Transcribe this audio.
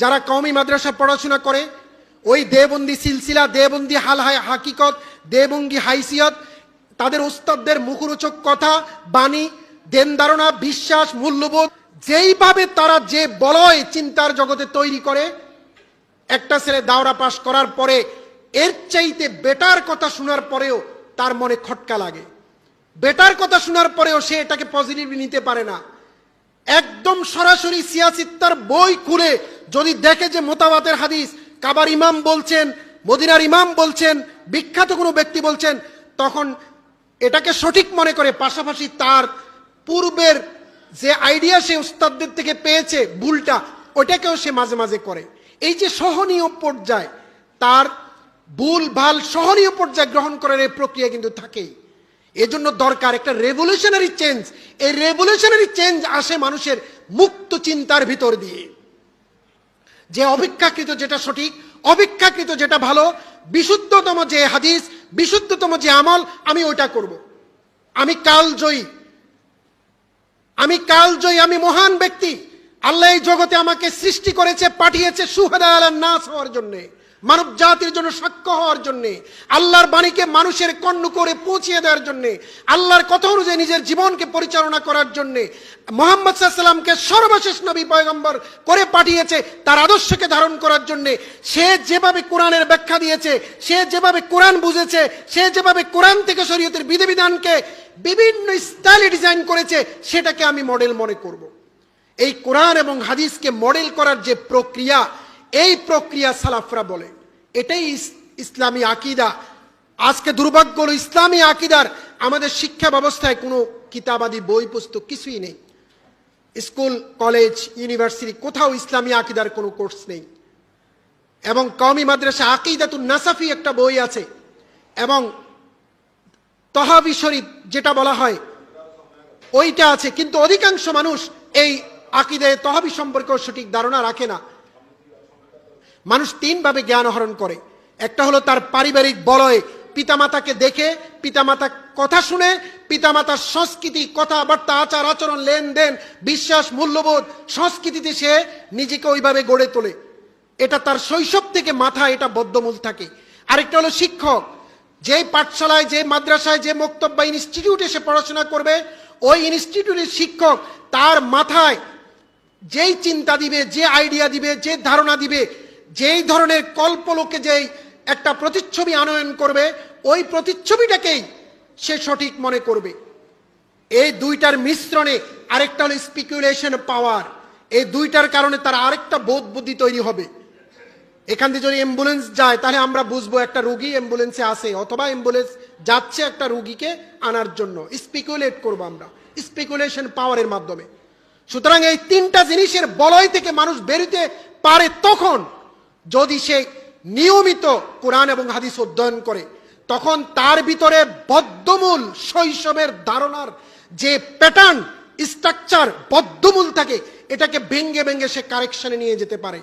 যারা কওমি মাদ্রাসা পড়াশোনা করে, ওই দেবন্দি সিলসিলা, দেবন্দি হাল হাই হাকিকত, দেবঙ্গি হাইসিয়ত, তাদের ওস্তাদদের মুখরোচক কথা, বাণী, দেন ধারণা, বিশ্বাস, মূল্যবোধ, যেইভাবে তারা যে বলয় চিন্তার জগতে তৈরি করে, একটা ছেলে দাওরা পাশ করার পরে এর চাইতে বেটার কথা শোনার পরেও তার মনে খটকা লাগে। বেটার কথা শোনার পরেও সে এটাকে পজিটিভলি নিতে পারে না। একদম সরাসরি সিয়াসিত্তার বই খুলে যদি দেখে যে মোতাবাতের হাদিস, কাবার ইমাম বলছেন, মদিনার ইমাম বলছেন, বিখ্যাত কোনো ব্যক্তি বলছেন, তখন এটাকে সঠিক মনে করে পাশাপাশি তার পূর্বের যে আইডিয়া সে উস্তাদদের থেকে পেয়েছে ভুলটা ওটাকেও সে মাঝে মাঝে করে। এই যে সহনীয় পর্যায়, তার ভুল ভালো সহনীয় পর্যায় গ্রহণ করার এই প্রক্রিয়া কিন্তু থাকেই। এজন্য দরকার একটা রেভলিউশনারি চেঞ্জ এই রেভলিউশনারি চেঞ্জ আসে মানুষের মুক্ত চিন্তার ভিতর দিয়ে। যে অপেক্ষাকৃত যেটা সঠিক অপেক্ষাকৃত যেটা ভালো, বিশুদ্ধতম যে হাদিস, বিশুদ্ধতম যে আমল, আমি ওইটা করব। আমি কালজয়ী। আমি কালজয়ী, আমি মহান ব্যক্তি। আল্লাহ এই জগতে আমাকে সৃষ্টি করেছে, পাঠিয়েছে সুহাদা নাস হওয়ার জন্যে। মানব জাতির জন্য সাক্ষ্য হওয়ার জন্যে, আল্লাহর বাণীকে মানুষের কর্ণ করে পৌঁছিয়ে দেওয়ার জন্যে, আল্লাহর কথা অনুযায়ী নিজের জীবনকে পরিচালনা করার জন্যে মোহাম্মদ সাল্লামকে সর্বশেষ নবী পয়গম্বর করে পাঠিয়েছে, তার আদর্শকে ধারণ করার জন্যে সে যেভাবে কোরআনের ব্যাখ্যা দিয়েছে, সে যেভাবে কোরআন বুঝেছে, সে যেভাবে কোরআন থেকে শরীয়তের বিধিবিধানকে বিভিন্ন স্টাইলে ডিজাইন করেছে, সেটাকে আমি মডেল মনে করব। এই কোরআন এবং হাদিসকে মডেল করার যে প্রক্রিয়া এই প্রক্রিয়া সালাফরা বলে। এটাই ইসলামী আকিদা। আজকে দুর্ভাগ্য হল ইসলামী আকিদার আমাদের শিক্ষা ব্যবস্থায় কোনো কিতাবাদি, বই, পুস্তক কিছুই নেই। স্কুল, কলেজ, ইউনিভার্সিটি, কোথাও ইসলামী আকিদার কোনো কোর্স নেই। এবং কওমি মাদ্রাসা আকিদাতুন নাসাফি একটা বই আছে। এবং তহাবি শরীফ যেটা বলা হয়, ওইটা আছে। কিন্তু অধিকাংশ মানুষ এই আকিদায় তহাবি সম্পর্কেও সঠিক ধারণা রাখে না। মানুষ তিনভাবে জ্ঞান আহরণ করে। একটা হলো তার পারিবারিক বলয়, পিতামাতাকে দেখে পিতামাতা কথা শুনে, পিতামাতার সংস্কৃতি, কথাবার্তা, আচার, আচরণ, লেনদেন, বিশ্বাস, মূল্যবোধ, সংস্কৃতিতে সে নিজেকে ওইভাবে গড়ে তোলে। এটা তার শৈশব থেকে মাথা এটা বদ্ধমূল থাকে। আরেকটা হলো শিক্ষক। যে পাঠশালায় যে মাদ্রাসায়, যে মক্তব বা ইনস্টিটিউটে সে পড়াশোনা করবে, ওই ইনস্টিটিউটের শিক্ষক তার মাথায় যেই চিন্তা দিবে, যে আইডিয়া দিবে, যে ধারণা দিবে যেই ধরনের কল্পলোকে যেই একটা প্রতিচ্ছবি আনয়ন করবে, ওই প্রতিচ্ছবিটাকেই সে সঠিক মনে করবে। এই দুইটার মিশ্রণে আরেকটা হলো স্পিকুলেশন পাওয়ার এই দুইটার কারণে তার আরেকটা বোধ বুদ্ধি তৈরি হবে। এখান থেকে যদি অ্যাম্বুলেন্স যায়, তাহলে আমরা বুঝব একটা রুগী অ্যাম্বুলেন্সে আসে অথবা অ্যাম্বুলেন্স যাচ্ছে একটা রুগীকে আনার জন্য। স্পিকুলেট করব আমরা স্পিকুলেশন পাওয়ারের মাধ্যমে। সুতরাং এই তিনটা জিনিসের বলয় থেকে মানুষ বেরোতে পারে তখন যদি সে নিয়মিত কোরআন এবং হাদিস অধ্যয়ন করে, তখন তার ভিতরে বদ্ধমূল শৈশবের ধারণার যে প্যাটার্ন স্ট্রাকচার বদ্ধমূল থাকে, এটাকে ভেঙ্গে ভেঙ্গে সে কারেকশনে নিয়ে যেতে পারে।